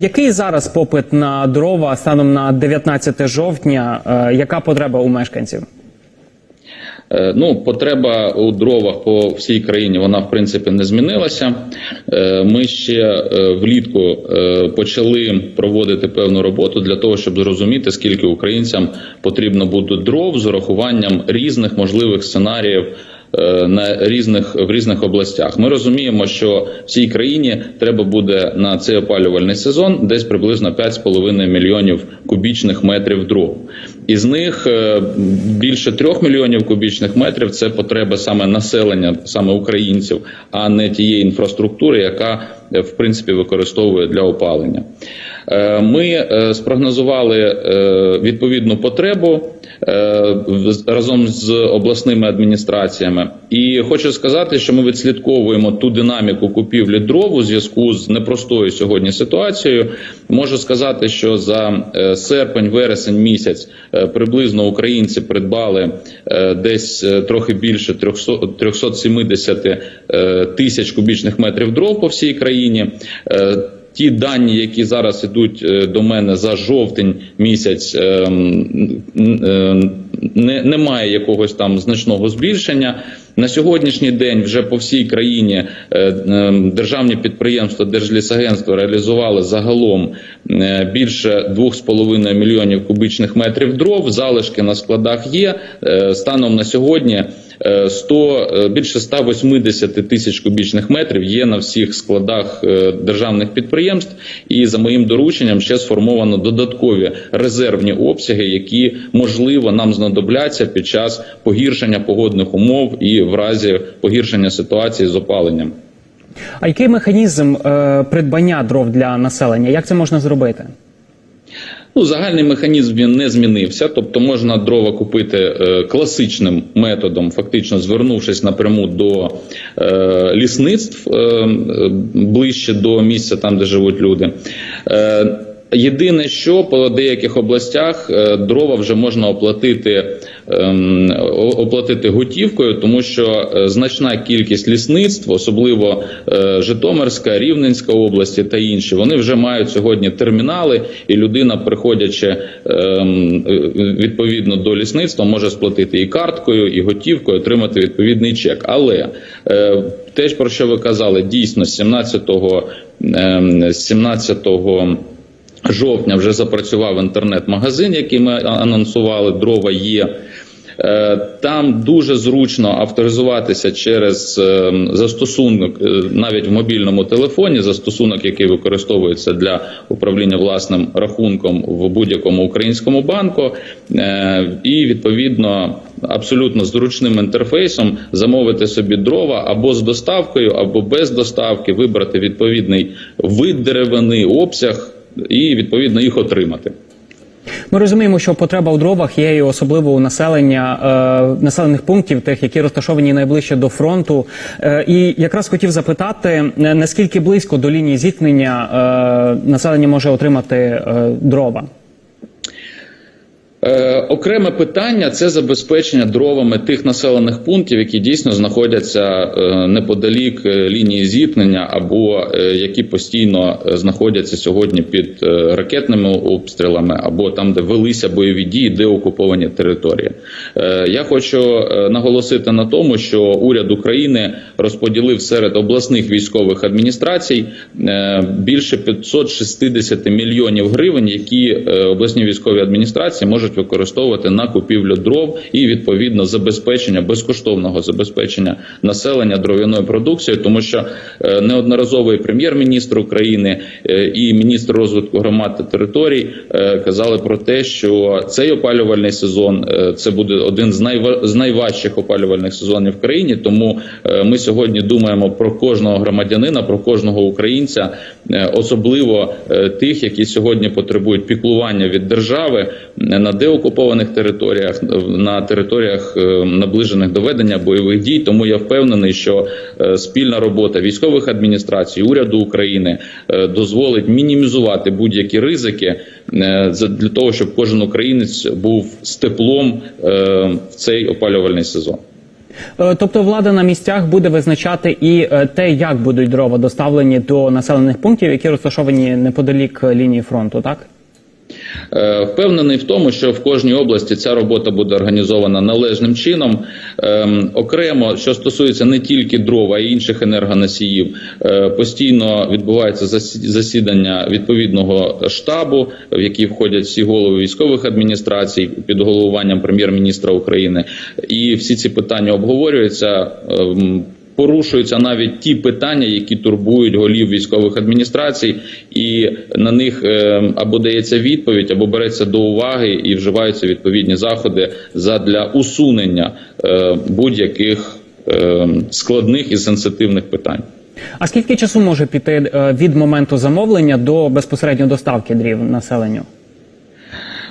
Який зараз попит на дрова станом на 19 жовтня? Е, Яка потреба у мешканців? Е, Ну, потреба у дровах по всій країні вона в принципі не змінилася. Е, Ми ще влітку почали проводити певну роботу для того, щоб зрозуміти, скільки українцям потрібно буде дров з урахуванням різних можливих сценаріїв. Е, На різних в різних областях ми розуміємо, що всій країні треба буде на цей опалювальний сезон десь приблизно 5,5 мільйонів кубічних метрів дров. Із них е, більше трьох мільйонів кубічних метрів це потреба саме населення, саме українців, а не тієї інфраструктури, яка е, в принципі використовує для опалення. Е, Ми е, спрогнозували е, відповідну потребу разом з обласними адміністраціями, і хочу сказати, що ми відслідковуємо ту динаміку купівлі дров у зв'язку з непростою сьогодні ситуацією. Можу сказати, що за серпень-вересень місяць приблизно українці придбали десь трохи більше 300, 370 е, тисяч кубічних метрів дров по всій країні. Ті дані, які зараз ідуть е, до мене за жовтень місяць, ем, е, не, немає якогось там значного збільшення. На сьогоднішній день вже по всій країні е, е, державні підприємства Держлісагентства реалізували загалом більше 2,5 мільйонів кубічних метрів дров. Залишки на складах є. Станом на сьогодні 100, е, більше 180 тисяч кубічних метрів є на всіх складах е, державних підприємств. І за моїм дорученням ще сформовано додаткові резервні обсяги, які можливо нам знадобляться під час погіршення погодних умов і в разі погіршення ситуації з опаленням. А який механізм е, придбання дров для населення? Як це можна зробити? Ну, загальний механізм він не змінився, тобто можна дрова купити е, класичним методом, фактично звернувшись напряму до е, лісництв е, е, ближче до місця, там де живуть люди. Е, Єдине, що по деяких областях е, дрова вже можна оплатити ем, оплатити готівкою, тому що е, значна кількість лісництв, особливо е, Житомирська, Рівненська області та інші, вони вже мають сьогодні термінали, і людина, приходячи ем, відповідно до лісництва, може сплатити і карткою, і готівкою, отримати відповідний чек. Але те, про що ви казали, дійсно з 17-го ем, 17-го жовтня вже запрацював інтернет-магазин, який ми анонсували. Дрова є. Е, Там дуже зручно авторизуватися через е, застосунок, е, навіть в мобільному телефоні, застосунок, який використовується для управління власним рахунком в будь-якому українському банку, Е, і відповідно абсолютно зручним інтерфейсом замовити собі дрова або з доставкою, або без доставки, вибрати відповідний вид деревини, обсяг і відповідно їх отримати. Ми розуміємо, що потреба у дровах є і особливо у населення е, населених пунктів, тих, які розташовані найближче до фронту. Е, і якраз хотів запитати, е, наскільки близько до лінії зіткнення е, населення може отримати е, дрова? Окреме питання це забезпечення дровами тих населених пунктів, які дійсно знаходяться е, неподалік е, лінії зіткнення, або е, які постійно знаходяться сьогодні під ракетними обстрілами, або там, де велися бойові дії, де окуповані території. Я хочу наголосити на тому, що уряд України розподілив серед обласних військових адміністрацій більше 560 мільйонів гривень, які обласні військові адміністрації можуть використовувати на купівлю дров і відповідно забезпечення безкоштовного забезпечення населення дров'яною продукцією, тому що е, неодноразово і прем'єр-міністр України е, і міністр розвитку громад та територій е, казали про те, що цей опалювальний сезон це буде один з найва- з найважчих опалювальних сезонів в країні. Тому ми сьогодні думаємо про кожного громадянина, про кожного українця, особливо тих, які сьогодні потребують піклування від держави на деокупованих територіях, е, на територіях е, наближених до ведення бойових дій. Тому я впевнений, що е, спільна робота військових адміністрацій, уряду України дозволить мінімізувати будь-які ризики для того, щоб кожен українець був з теплом в цей опалювальний сезон. Тобто влада на місцях буде визначати і те, як будуть дрова доставлені до населених пунктів, які розташовані неподалік лінії фронту, так? Е, Впевнений в тому, що в кожній області ця робота буде організована належним чином. Ем, Окремо, що стосується не тільки дров, а й інших енергоносіїв, е, постійно відбувається засідання відповідного штабу, в який входять всі голови військових адміністрацій під головуванням прем'єр-міністра України. І всі ці питання обговорюються. Порушуються навіть ті питання, які турбують голів військових адміністрацій, і на них е, або дається відповідь, або береться до уваги і вживаються відповідні заходи задля усунення е, будь-яких е, складних і сенситивних питань. А скільки часу може піти від моменту замовлення до безпосередньо доставки дрів населенню?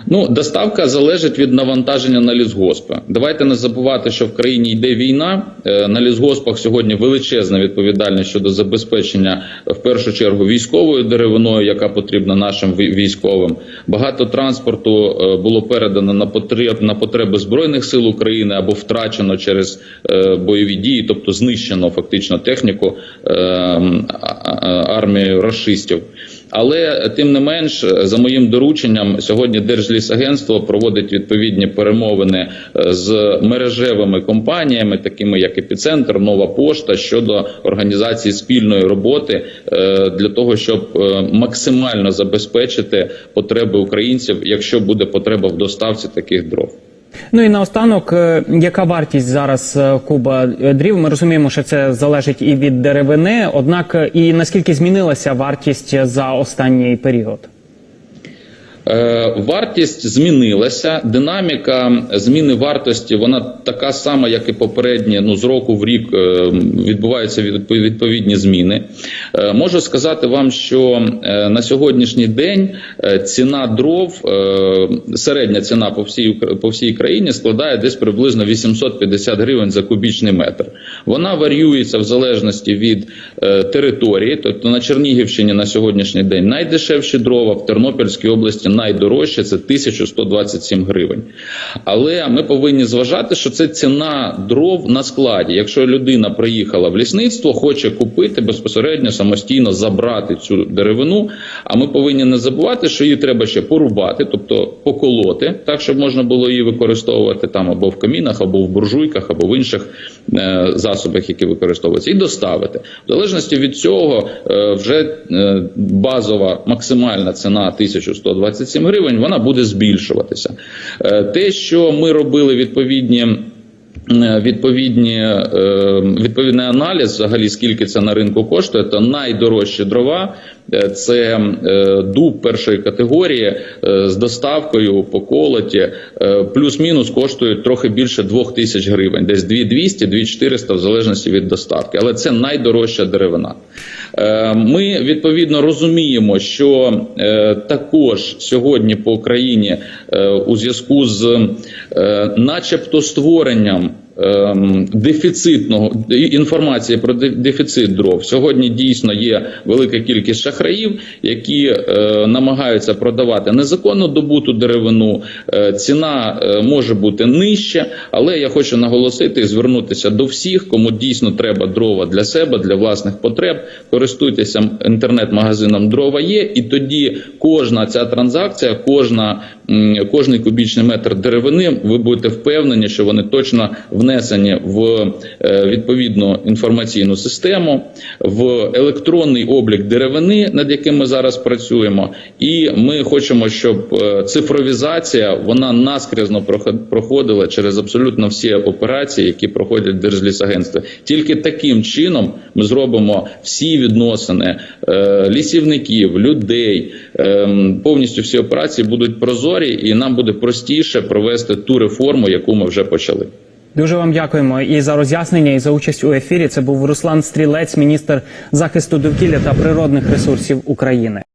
Ну, доставка залежить від навантаження на лісгоспи. Давайте не забувати, що в країні йде війна. Е, На лісгоспах сьогодні величезна відповідальність щодо забезпечення в першу чергу військовою деревиною, яка потрібна нашим військовим. Багато транспорту е, було передано на потреб на потреби збройних сил України або втрачено через е, бойові дії, тобто знищено фактично техніку е, м, а- а- армією расистів. Але тим не менш, за моїм дорученням, сьогодні Держлісагентство проводить відповідні перемовини е, з мережевими компаніями, такими як Епіцентр, Нова Пошта, щодо організації спільної роботи е, для того, щоб е, максимально забезпечити потреби українців, якщо буде потреба в доставці таких дров. Ну і наостанок, е, яка вартість зараз е, куба е, дрів? Ми розуміємо, що це залежить і від деревини, однак і наскільки змінилася вартість за останній період? Е, Вартість змінилася. Динаміка зміни вартості вона така сама, як і попередні. Ну з року в рік е, відбуваються відповідні зміни. Е, Можу сказати вам, що на сьогоднішній день ціна дров, середня ціна по всій по всій країні складає десь приблизно 850 гривень за кубічний метр. Вона варіюється в залежності від території. Тобто на Чернігівщині на сьогоднішній день найдешевші дрова, в Тернопільській області найдорожче це 1127 гривень. Але ми повинні зважати, що це ціна дров на складі. Якщо людина приїхала в лісництво, хоче купити безпосередньо самостійно забрати цю деревину. А ми повинні не забувати, що її треба ще порубати, тобто поколоти, так щоб можна було її використовувати там або в камінах, або в буржуйках, або в інших е, засобах, які використовуються, і доставити. В залежності від цього, е, вже е, базова максимальна ціна 1127 гривень, вона буде збільшуватися. Е, те, що ми робили відповідні. е, Відповідні е, відповідний аналіз, взагалі скільки це на ринку коштує, то найдорожчі дрова це е, дуб першої категорії е, з доставкою по колоті, е, плюс-мінус коштують трохи більше 2 тисяч гривень, десь 2200, 2400 в залежності від доставки. Але це найдорожча деревина. Е, Ми відповідно розуміємо, що е, також сьогодні по Україні е, у зв'язку з, е, начебто, створенням. Ем, Дефіцитного інформації про дефіцит дров сьогодні дійсно є велика кількість шахраїв, які е, намагаються продавати незаконно добуту деревину. Е, ціна е, може бути нижча, але я хочу наголосити і звернутися до всіх, кому дійсно треба дрова для себе, для власних потреб. Користуйтеся інтернет-магазином дрова є, і тоді кожна ця транзакція, кожна кожний кубічний метр деревини, ви будете впевнені, що вони точно внесені в е, відповідну інформаційну систему, в електронний облік деревини, над яким ми зараз працюємо. І ми хочемо, щоб е, цифровізація вона наскрізно проход- проходила через абсолютно всі операції, які проходять в. Тільки таким чином ми зробимо всі відносини е, лісівників, людей, ем, повністю всі операції будуть прозорі, і нам буде простіше провести ту реформу, яку ми вже почали. Дуже вам дякуємо і за роз'яснення, і за участь у ефірі. Це був Руслан Стрілець, міністр захисту довкілля та природних ресурсів України.